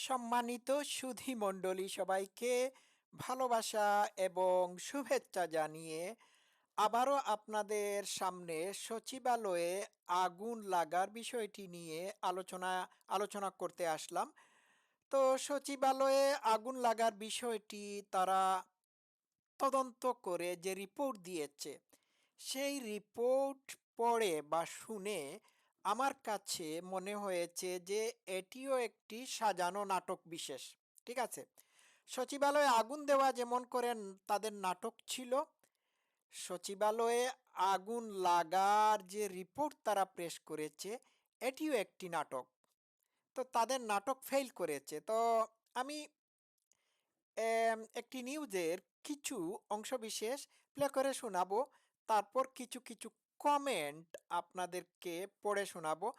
সম্মানিত সুধী মণ্ডলী সবাইকে ভালোবাসা এবং শুভেচ্ছা জানিয়ে আবারও আপনাদের সামনে সচিবালয়ে আগুন লাগার বিষয়টি নিয়ে আলোচনা আলোচনা করতে আসলাম। তো সচিবালয়ে আগুন লাগার বিষয়টি তারা তদন্ত করে যে রিপোর্ট দিয়েছে, সেই রিপোর্ট পড়ে বা শুনে আমার কাছে মনে হয়েছে যে, এটিও একটি সাজানো নাটক বিশেষ, ঠিক আছে? সচিবালয়ে আগুন দেওয়া যেমন করেন তাদের নাটক ছিল, সচিবালয়ে আগুন লাগার যে রিপোর্ট তারা প্রেস করেছে, এটিও একটি নাটক। তো তাদের নাটক ফেল করেছে। তো আমি একটি নিউজের কিছু অংশবিশেষ প্লে করে শোনাবো, তারপর কিছু কিছু কমেন্ট আপনাদেরকে পড়ে শোনাবো।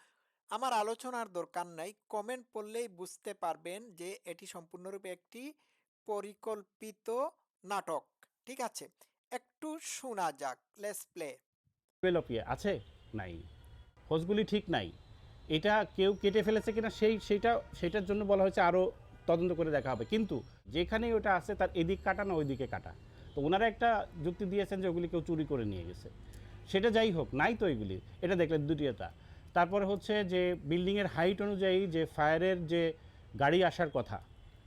আমার আলোচনার দরকার নাই। কমেন্ট পড়লেই বুঝতে পারবেন যে, এটি সম্পূর্ণরূপে একটি পরিকল্পিত নাটক। ঠিক আছে? একটু শোনা যাক। লেস প্লে ডেভেলপিয়ে আছে? নাই। হোসগুলি ঠিক নাই। এটা কেউ কেটে ফেলেছে কিনা, সেই, সেইটা সেটার জন্য বলা হয়েছে আরও তদন্ত করে দেখা হবে। কিন্তু যেখানেই ওটা আছে, তার এদিক কাটা না ওইদিকে কাটা। তো ওনারা একটা যুক্তি দিয়েছেন যে, ওগুলি কেউ চুরি করে নিয়ে গেছে। সেটা যাই হোক নাই তো এগুলি। এটা দেখলেন দুটিটা তারপরে হচ্ছে যে বিল্ডিংয়ের হাইট অনুযায়ী যে ফায়ারের যে গাড়ি আসার কথা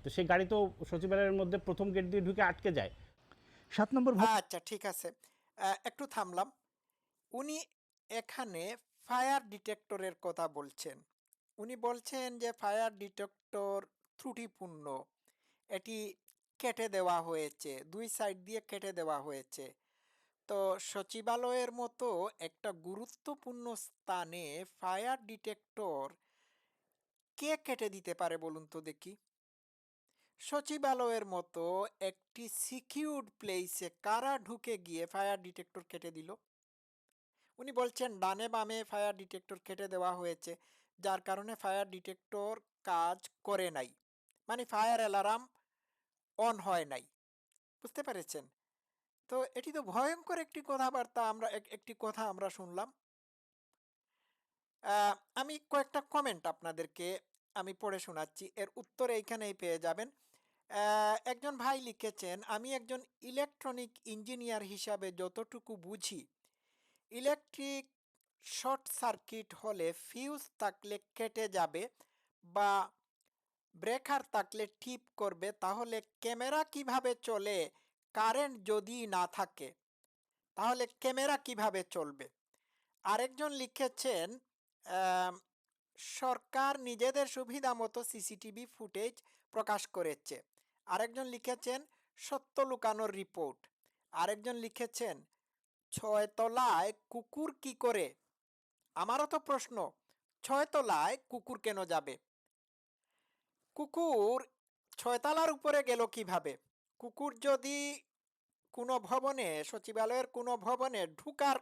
তো সেই গাড়ি তো সচিবালয়ের মধ্যে প্রথম গেট দিয়ে ঢুকে আটকে যায়। সাত নম্বর আচ্ছা ঠিক আছে। একটু থামলাম। উনি এখানে ফায়ার ডিটেক্টরের কথা বলছেন। উনি বলছেন যে ফায়ার ডিটেক্টর ত্রুটিপূর্ণ। এটি কেটে দেওয়া হয়েছে দুই সাইড দিয়ে কেটে দেওয়া হয়েছে। তো সচিবালয়ের মতো একটা গুরুত্বপূর্ণ স্থানে ফায়ার ডিটেক্টর কে কেটে দিতে পারে বলুন তো দেখি? সচিবালয়ের মতো একটি সিকিউরড প্লেসে কারা ঢুকে গিয়ে ফায়ার ডিটেক্টর কেটে দিল? উনি বলছেন, ডানে বামে ফায়ার ডিটেক্টর কেটে দেওয়া হয়েছে, যার কারণে ফায়ার ডিটেক্টর কাজ করে নাই। মানে ফায়ার অ্যালার্ম অন হয় নাই। বুঝতে পেরেছেন? তো এটি তো ভয়ঙ্কর একটি কথাবার্তা আমরা এক- একটি কথা আমরা শুনলাম। আমি কয়েকটা কমেন্ট আপনাদেরকে আমি পড়ে শোনাচ্ছি। এর উত্তর এইখানেই পেয়ে যাবেন। একজন ভাই লিখেছেন, আমি একজন ইলেকট্রনিক ইঞ্জিনিয়ার হিসাবে যতটুকু বুঝি ইলেকট্রিক শর্ট সার্কিট হলে ফিউজ থাকলে কেটে যাবে বা ব্রেকার থাকলে টিপ করবে, তাহলে ক্যামেরা কীভাবে চলে কারেন্ট যদি না থাকে, তাহলে ক্যামেরা কীভাবে চলবে? আরেকজন লিখেছেন সরকার নিজেদের সুবিধা মতো সিসিটিভি ফুটেজ প্রকাশ করেছে। আরেকজন লিখেছেন, সত্য লুকানোর রিপোর্ট। আরেকজন লিখেছেন ছয়তলায় কুকুর কি করে? আমারও তো প্রশ্ন ছয়তলায় কুকুর কেন যাবে? কুকুর ছয়তলার উপরে গেল কীভাবে? কুকুর যদি কোনো ভবনে, সচিবালয়ের কোনো ভবনে ঢুকার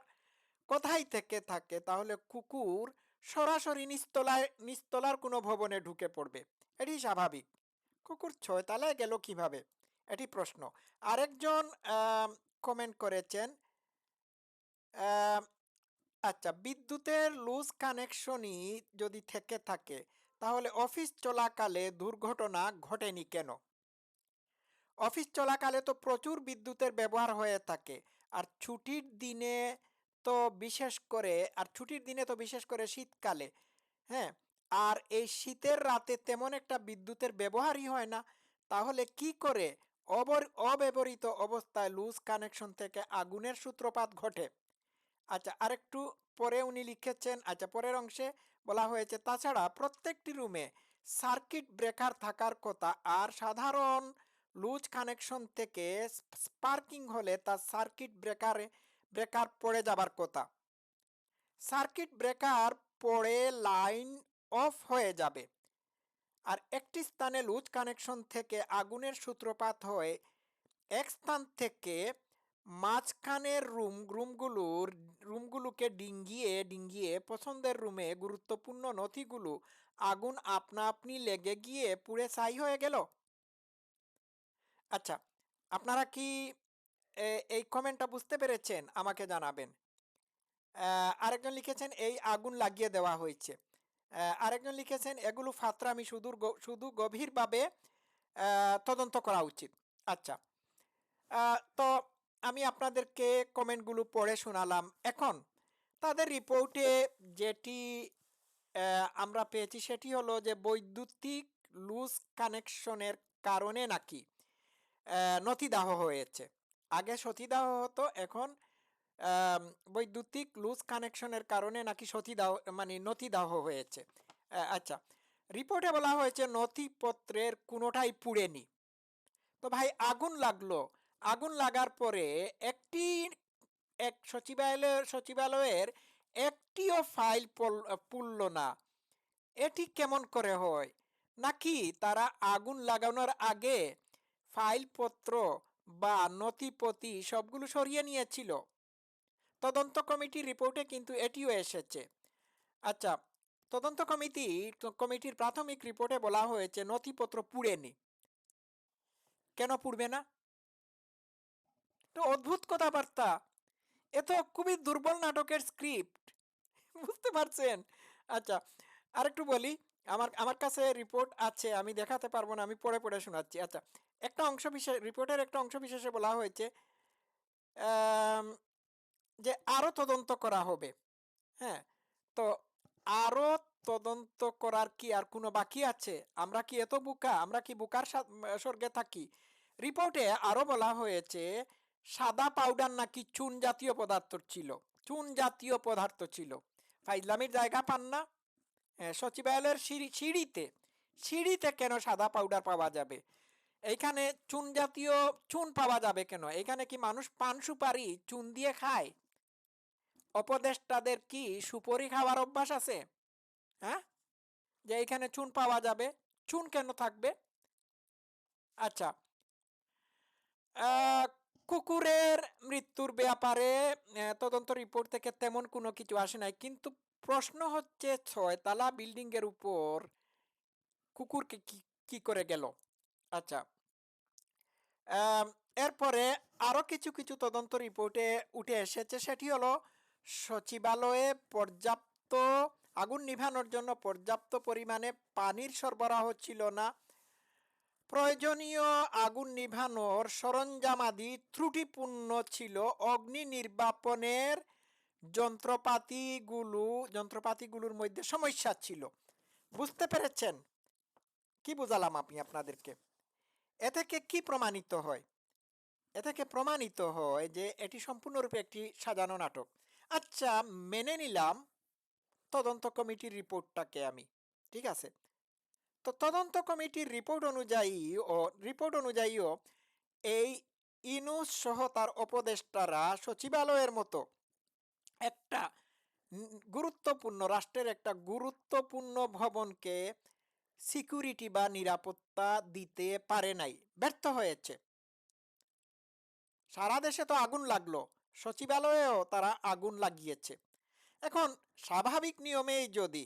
কোথায় থেকে থাকে, তাহলে কুকুর সরাসরি নিস্তলায়, নিস্তলার কোনো ভবনে ঢুকে পড়বে। এটি স্বাভাবিক। কুকুর ছয়তলায় গেল কীভাবে? এটি প্রশ্ন। আরেকজন কমেন্ট করেছেন আচ্ছা বিদ্যুতের লুজ কানেকশনই যদি থেকে থাকে, তাহলে অফিস চলাকালে দুর্ঘটনা ঘটেনি কেন? অফিস চলাকালে তো প্রচুর বিদ্যুতের ব্যবহার হয়ে থাকে। আর ছুটির দিনে তো বিশেষ করে, আর ছুটির দিনে তো বিশেষ করে শীতকালে হ্যাঁ? আর এই শীতের রাতে তেমন একটা বিদ্যুতের ব্যবহারই হয় না। তাহলে কি করে অবর, অব্যবহৃত অবস্থায় লুজ কানেকশন থেকে আগুনের সূত্রপাত ঘটে? আচ্ছা আরেকটু পরে উনি লিখেছেন আচ্ছা পরের অংশে বলা হয়েছে, তাছাড়া প্রত্যেকটি রুমে সার্কিট ব্রেকার থাকার কথা আর সাধারণ লুজ কানেকশন থেকে স্পার্কিং হলে তা সার্কিট ব্রেকারে, ব্রেকার পড়ে যাবার কথা। সার্কিট ব্রেকার পড়ে লাইন অফ হয়ে যাবে। আর একটি স্থানে লুজ কানেকশন থেকে আগুনের সূত্রপাত হয়ে এক স্থান থেকে মাঝখানের রুম, রুমগুলোর, রুমগুলোকে ডিঙ্গিয়ে ডিঙ্গিয়ে পছন্দের রুমে গুরুত্বপূর্ণ নথিগুলো আগুন আপনা আপনি লেগে গিয়ে পুড়ে ছাই হয়ে গেল। আচ্ছা আপনারা কি এই কমেন্টটা বুঝতে পেরেছেন? আমাকে জানাবেন। আরেকজন লিখেছেন, এই আগুন লাগিয়ে দেওয়া হয়েছে। আরেকজন লিখেছেন, এগুলো ফাতরামি শুধু শুধু গভীরভাবে তদন্ত করা উচিত। আচ্ছা তো আমি আপনাদেরকে কমেন্টগুলো পড়ে শোনালাম। এখন তাদের রিপোর্টে যেটি আমরা পেয়েছি সেটি হলো যে বৈদ্যুতিক লুজ কানেকশনের কারণে নাকি নথিদাহ হয়েছে। আগে সতীদাহ হতো, এখন বৈদ্যুতিক লুজ কানেকশনের কারণে নাকি সতীদাহ মানে নথিদাহ হয়েছে। আচ্ছা রিপোর্টে বলা হয়েছে নথিপত্রের কোনোটাই পুড়েনি। তো ভাই আগুন লাগল। আগুন লাগার পরে একটি, এক সচিবালয়ের সচিবালয়ের একটিও ফাইল পুড়ল না। এটি কেমন করে হয়? নাকি তারা আগুন লাগানোর আগে ফাইলপত্র বা নথিপতি সবগুলো সরিয়ে নিয়েছিল। তদন্ত কমিটির রিপোর্টে কিন্তু এটিও এসেছে। আচ্ছা তদন্ত কমিটি, কমিটির প্রাথমিক রিপোর্টে বলা হয়েছে নথিপত্র পুড়েনি। কেন পুড়বে না? তো অদ্ভুত কথাবার্তা। এ তো খুবই দুর্বল নাটকের স্ক্রিপ্ট। বুঝতে পারছেন? আচ্ছা আরেকটু বলি আমার আমার কাছে রিপোর্ট আছে, আমি দেখাতে পারব না, আমি পড়ে পড়ে শোনাচ্ছি। আচ্ছা একটা অংশ বিশেষ রিপোর্টের একটা অংশ বিশেষে বলা হয়েছে যে আরও তদন্ত করা হবে। হ্যাঁ তো আরও তদন্ত করার কি আর কোনো বাকি আছে? আমরা কি এত বুকা? আমরা কি বুকার স্বর্গে থাকি? রিপোর্টে আরও বলা হয়েছে, সাদা পাউডার নাকি চুন জাতীয় পদার্থ ছিল? চুন জাতীয় পদার্থ ছিল। ফাইজলামির জায়গা পান না সচিবালয়ের সিঁড়ি, সিঁড়িতে সিঁড়িতে কেন সাদা পাউডার পাওয়া যাবে? এইখানে চুন জাতীয় চুন পাওয়া যাবে কেন? এখানে কি মানুষ পান সুপারি, চুন দিয়ে খায়? অপদেষ্টাদের কি সুপরি খাওয়ার অভ্যাস আছে? হ্যাঁ? যে এখানে চুন পাওয়া যাবে, চুন কেন থাকবে? আচ্ছা। কুকুরের মৃত্যুর ব্যাপারে তদন্ত রিপোর্ট থেকে তেমন কোনো কিছু আসে নাই, কিন্তু প্রশ্ন হচ্ছে ছয়তলা বিল্ডিং এর উপর কুকুরকে কি করে গেল? আচ্ছা। এরপরে আরও কিছু কিছু তদন্ত রিপোর্টে উঠে এসেছে, সেটি হলো সচিবালয়ে পর্যাপ্ত, আগুন নিভানোর জন্য পর্যাপ্ত পরিমাণে পানির সরবরাহ ছিল না। প্রয়োজনীয় আগুন নিভানোর সরঞ্জামাদি ত্রুটিপূর্ণ ছিল। অগ্নি নির্বাপনের যন্ত্রপাতিগুলো, যন্ত্রপাতিগুলোর মধ্যে সমস্যা ছিল। বুঝতে পেরেছেন? কি বুঝালাম আমি আপনাদেরকে? এ থেকে কি প্রমাণিত হয়? এ থেকে প্রমাণিত হয় যে এটি সম্পূর্ণরূপে একটি সাজানো নাটক। আচ্ছা মেনে নিলাম তদন্ত কমিটির রিপোর্টটাকে আমি, ঠিক আছে? তো তদন্ত কমিটির রিপোর্ট অনুযায়ী ও রিপোর্ট অনুযায়ীও এই ইনুস সহ তার উপদেষ্টারা সচিবালয়ের মতো একটা গুরুত্বপূর্ণ, রাষ্ট্রের একটা গুরুত্বপূর্ণ ভবনকে সিকিউরিটি বা নিরাপত্তা দিতে পারে নাই, ব্যর্থ হয়েছে। সারা দেশে তো আগুন লাগল, সচিবালয়েও তারা আগুন লাগিয়েছে। এখন স্বাভাবিক নিয়মেই যদি,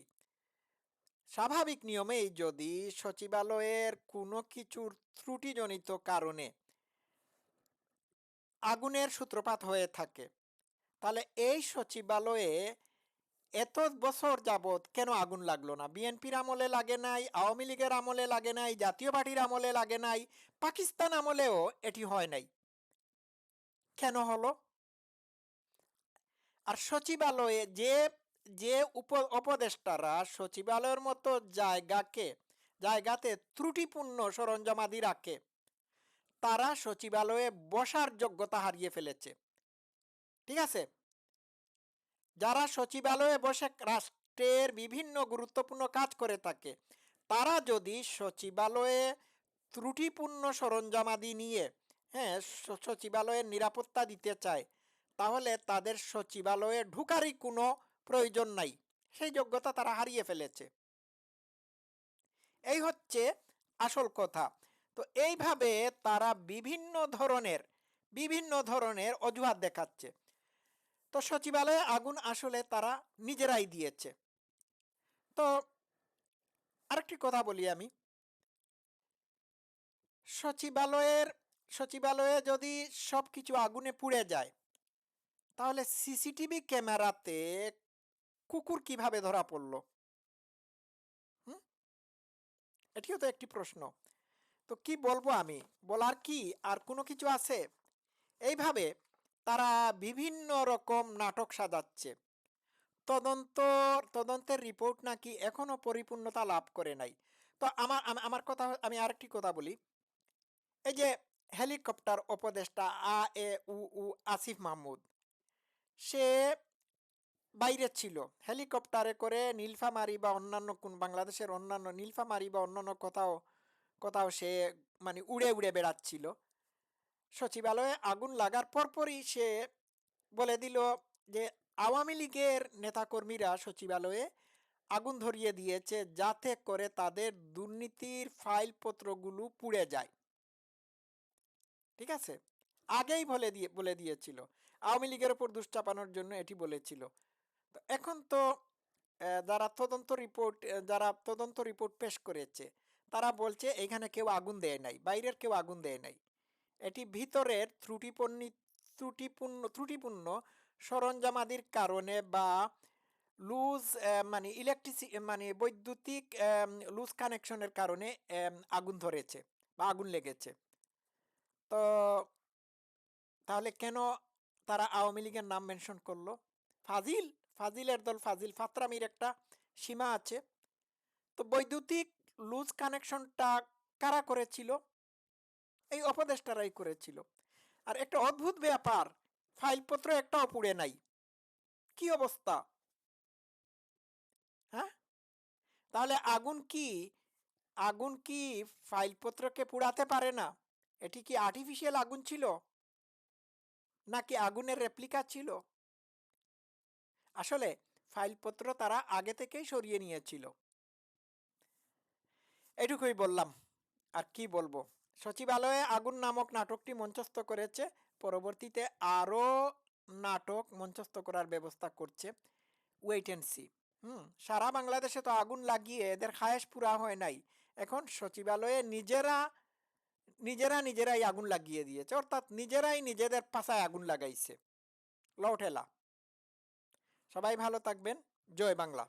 স্বাভাবিক নিয়মেই যদি সচিবালয়ের কোনো কিছুর ত্রুটিজনিত কারণে আগুনের সূত্রপাত হয়ে থাকে তাহলে এই সচিবালয়ে এত বছর যাবৎ কেন আগুন লাগল না? বিএনপির আমলে লাগে নাই, আওয়ামী লীগের আমলে লাগে নাই, জাতীয় পার্টির আমলে লাগে নাই, পাকিস্তান আমলেও এটি হয় নাই। কেন হলো? আর সচিবালয়ে যে যে উপ, উপদেষ্টারা সচিবালয়ের মতো জায়গাকে, জায়গাতে ত্রুটিপূর্ণ সরঞ্জামাদি রাখে, তারা সচিবালয়ে বসার যোগ্যতা হারিয়ে ফেলেছে। ঠিক আছে? যারা সচিবালয়ে বসে রাষ্ট্রের বিভিন্ন গুরুত্বপূর্ণ কাজ করে থাকে, তারা যদি সচিবালয়ে ত্রুটিপূর্ণ সরঞ্জামাদি নিয়ে হ্যাঁ সচিবালয়ের নিরাপত্তা দিতে চায়, তাহলে তাদের সচিবালয়ে ঢুকারই কোনো প্রয়োজন নাই। সেই যোগ্যতা তারা হারিয়ে ফেলেছে। এই হচ্ছে আসল কথা। তো এইভাবে তারা বিভিন্ন ধরনের বিভিন্ন ধরনের অজুহাত দেখাচ্ছে। তো সচিবালয়ে আগুন আসলে তারা নিজেরাই দিয়েছে। তো আরেকটি কথা বলি আমি। সচিবালয়ের, সচিবালয়ে যদি সব কিছু আগুনে পুড়ে যায়, তাহলে সিসিটিভি ক্যামেরাতে কুকুর কীভাবে ধরা পড়ল? এটিও তো একটি প্রশ্ন। তো কি বলব আমি? বলার কি? আর কোনো কিছু আছে? এইভাবে তারা বিভিন্ন রকম নাটক সাজাচ্ছে। তদন্ত, তদন্তের রিপোর্ট নাকি এখনও পরিপূর্ণতা লাভ করে নাই। তো আমার আমার কথা, আমি আরেকটি কথা বলি। এই যে হেলিকপ্টার উপদেষ্টা আ এ উ উ আসিফ মাহমুদ, সে বাইরে ছিল। হেলিকপ্টারে করে নীলফামারি বা অন্যান্য কোন বাংলাদেশের অন্যান্য নীলফামারি বা অন্যান্য কোথাও কোথাও সে মানে উড়ে উড়ে বেড়াচ্ছিল। সচিবালয়ে আগুন লাগার পরপরই সে বলে দিল যে, আওয়ামী লীগের নেতাকর্মীরা সচিবালয়ে আগুন ধরিয়ে দিয়েছে যাতে করে তাদের দুর্নীতির ফাইলপত্রগুলো পুড়ে যায়। ঠিক আছে? আগেই বলে দিয়ে, বলে দিয়েছিল। আওয়ামী লীগের উপর দুশ্চাপানোর জন্য এটি বলেছিল। তো এখন তো যারা তদন্ত রিপোর্ট যারা তদন্ত রিপোর্ট পেশ করেছে, তারা বলছে, এখানে কেউ আগুন দেয় নাই, বাইরের কেউ আগুন দেয় নাই। এটি ভিতরের ত্রুটিপূর্ণ ত্রুটিপূর্ণ ত্রুটিপূর্ণ সরঞ্জামাদির কারণে বা লুজ মানে ইলেকট্রিসি মানে বৈদ্যুতিক লুজ কানেকশনের কারণে আগুন ধরেছে বা আগুন লেগেছে। তো তাহলে কেন তারা আওয়ামী লীগের নাম মেনশন করল? ফাজিল, ফাজিলের দল ফাজিল ফাতরামির একটা সীমা আছে। তো বৈদ্যুতিক লুজ কানেকশনটা কারা করেছিল? এই অপদেষ্টারাই করেছিল। আর একটা অদ্ভুত ব্যাপার, ফাইলপত্র একটাও পুড়ে নাই। কি অবস্থা? হ্যাঁ? তাহলে আগুন কি? আগুন কি ফাইলপত্রকে পুড়াতে পারে না? এটি কি আর্টিফিশিয়াল আগুন ছিল? নাকি আগুনের রেপ্লিকা ছিল? আসলে ফাইলপত্র তারা আগে থেকেই সরিয়ে নিয়েছিল। এটুকুই বললাম। আর কি বলব? সচিবালয়ে আগুন নামক নাটকটি মঞ্চস্থ করেছে। পরবর্তীতে আরও নাটক মঞ্চস্থ করার ব্যবস্থা করছে ওয়েট অ্যান্ড সি হুম, সারা বাংলাদেশে তো আগুন লাগিয়ে এদের খায়েশ পুরা হয় নাই। এখন সচিবালয়ে নিজেরা নিজেরা নিজেরাই আগুন লাগিয়ে দিয়েছে। অর্থাৎ নিজেরাই নিজেদের পাশায় আগুন লাগাইছে। লও ঠেলা সবাই ভালো থাকবেন। জয় বাংলা।